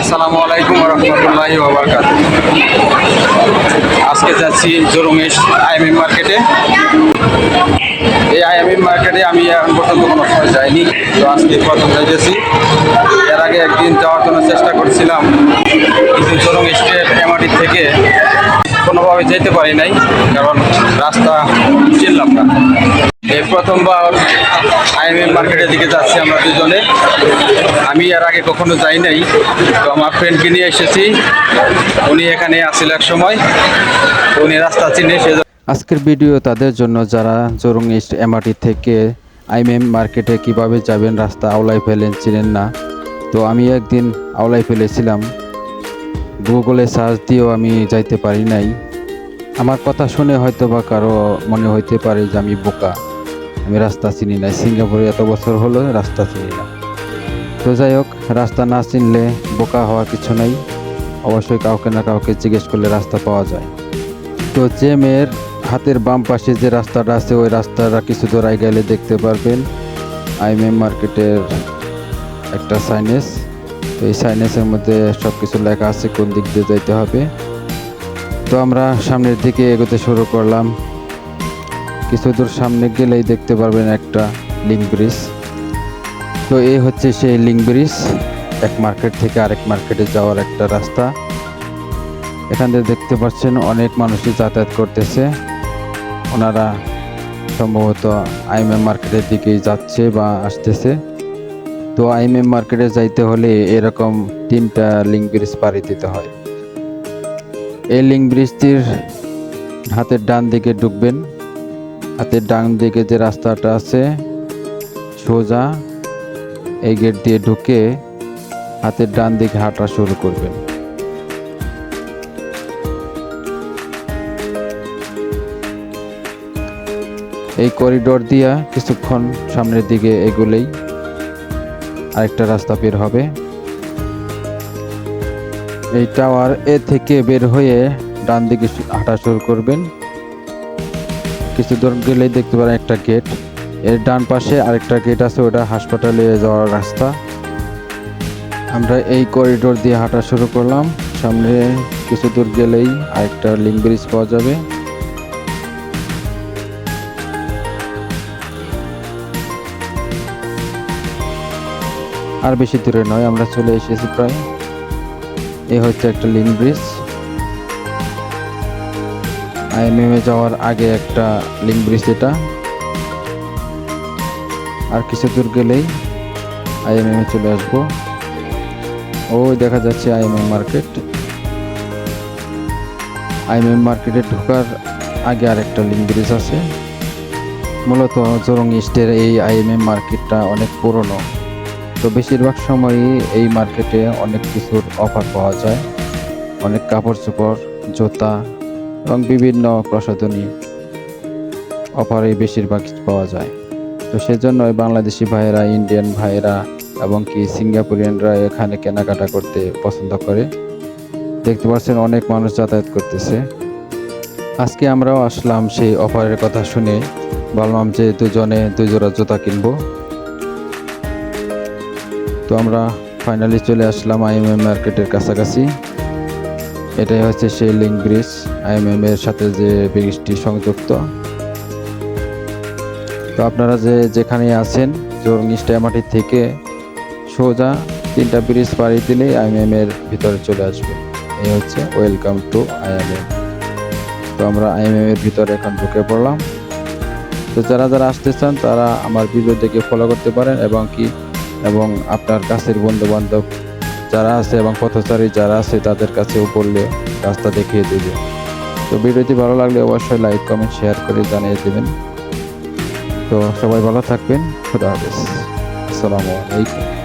আসসালামু আলাইকুম রহমতুল্লাহি ওবরকাত আজকে যাচ্ছি জরুমেশ আইএমএম মার্কেটে। এই আইএমএম মার্কেটে আমি এখন পর্যন্ত কোনো সময় যাইনি, তো আজকে প্রথম যাইতেছি। এর আগে একদিন যাওয়ার জন্য চেষ্টা করছিলাম, কিন্তু জরুম স্টেট এমআরটি থেকে কোনোভাবে যেতে পারি নাই, কারণ রাস্তা চিনলাম না। প্রথমবার আইএমএম মার্কেটের দিকে যাচ্ছি আমরা দুজনে। আমি এর আগে কখনো যাই নাই, তো আমার ফ্রেন্ডকে নিয়ে এসেছি। উনি এখানে আসছিল এক সময়। উনি রাস্তা চিনে সে আজকের ভিডিও তাদের জন্য যারা জরুং ইস্ট এমআরটি থেকে আইএমএম মার্কেটে কীভাবে যাবেন রাস্তা আওলাই ফেলেন চিনেন না। তো আমি একদিন আওলাই ফেলেছিলাম। গুগলে সার্চ দিয়েও আমি যাইতে পারি নাই। আমার কথা শুনে হয়তো বা কারও মনে হইতে পারে যে আমি বোকা। আমি রাস্তা চিনি না সিঙ্গাপুরে এত বছর হলো রাস্তা চিনি না। তো যাই হোক, রাস্তা না চিনলে বোকা হওয়ার কিছু নাই। অবশ্যই কাউকে না কাউকে জিজ্ঞেস করলে রাস্তা পাওয়া যায়। তো যে মেয়ের হাতের বাম পাশে যে রাস্তাটা আছে, ওই রাস্তাটা কিছু দূরাই গেলে দেখতে পারবেন। আইএমএম মার্কেটের একটা সাইনেস তো এই সাইনেসের মধ্যে সব কিছু লেখা আছে, কোন দিক দিয়ে যাইতে হবে। তো আমরা সামনের দিকে এগোতে শুরু করলাম। কিছু দূর সামনে গেলেই দেখতে পারবেন একটা লিঙ্ক ব্রিজ। তো এই হচ্ছে সেই লিঙ্ক ব্রিজ, এক মার্কেট থেকে আরেক মার্কেটে যাওয়ার একটা রাস্তা। এখান থেকে দেখতে পাচ্ছেন অনেক মানুষই যাতায়াত করতেছে। ওনারা সম্ভবত আইএমএম মার্কেটের দিকেই যাচ্ছে বা আসতেছে। তো আইএমএম মার্কেটে যাইতে হলে এরকম তিনটা লিঙ্ক ব্রিজ পাড়ি দিতে হয়। এই লিঙ্ক ব্রিজটির হাতের ডান দিকে ঢুকবেন। হাতের ডান দিকে যে রাস্তাটা আছে, সোজা এই গেট দিয়ে ঢুকে হাতের ডান দিকে হাঁটা শুরু করবেন। এই করিডোর দিয়া কিছুক্ষণ সামনের দিকে এগুলেই আরেকটা রাস্তা বের হবে। এই টাওয়ার এ থেকে বের হয়ে ডান দিকে হাঁটা শুরু করবেন। কিছু দূর গেলেই দেখতে পারেন একটা গেটের ডান পাশে আরেকটা গেট আছে, ওটা হাসপাতালে যাওয়ার রাস্তা। আমরা এই করিডোর দিয়ে হাঁটা শুরু করলাম। সামনে কিছু দূর গেলেই আরেকটা লিঙ্ক ব্রিজ পাওয়া যাবে। আর বেশি দূরে নয়, আমরা চলে এসেছি প্রায়। এই হচ্ছে একটা লিঙ্ক ব্রিজ আইএমএম যাওয়ার আগে একটা লিঙ্ক ব্রিজ এটা আর কিছু দূর গেলেই আইএমএম চলে আসব। ওই দেখা যাচ্ছে আইএমএম মার্কেট। আইএমএম মার্কেটে ঢোকার আগে আরেকটা লিঙ্ক ব্রিজ আছে। মূলত জরং ইস্টের এই আইএমএম মার্কেটটা অনেক পুরনো। তো বেশিরভাগ সময়ই এই মার্কেটে অনেক কিছুর অফার পাওয়া যায়। অনেক কাপড় চোপড়, জুতা এবং বিভিন্ন প্রসাধনী অফারে বেশিরভাগ পাওয়া যায়। তো সেজন্য বাংলাদেশি ভাইয়েরা, ইন্ডিয়ান ভাইয়েরা এবং কি সিঙ্গাপুরিয়ানরা এখানে কেনাকাটা করতে পছন্দ করে। দেখতে পাচ্ছেন অনেক মানুষ যাতায়াত করতেছে। আজকে আমরাও আসলাম সেই অফারের কথা শুনে। বললাম যে দুজনে দুই জোড়া জুতা কিনবো। তো আমরা ফাইনালি চলে আসলাম আইএমএম মার্কেটের কাছাকাছি। এটাই হচ্ছে সেই লিঙ্ক ব্রিজ আইএমএম এর সাথে যে ব্রিজটি সংযুক্ত। তো আপনারা যে যেখানে আছেন জোরং স্ট্যামাটি থেকে সোজা তিনটা ব্রিজ পাড়ি দিলেই আইএমএম এর ভিতরে চলে আসবে। এই হচ্ছে ওয়েলকাম টু আইএমএম তো আমরা আইএমএম এর ভিতরে এখন ঢুকে পড়লাম। তো যারা যারা আসতে চান, তারা আমার ভিডিও দেখে ফলো করতে পারেন এবং কি এবং আপনার কাছের বন্ধু বান্ধব যারা আছে এবং পথচারী যারা আছে তাদের কাছেও বললে রাস্তা দেখিয়ে দেবে। তো ভিডিওটি ভালো লাগলে অবশ্যই লাইক, কমেন্ট, শেয়ার করে জানিয়ে দেবেন। তো সবাই ভালো থাকবেন। খুদা হাফেজ। আসসালামু আলাইকুম।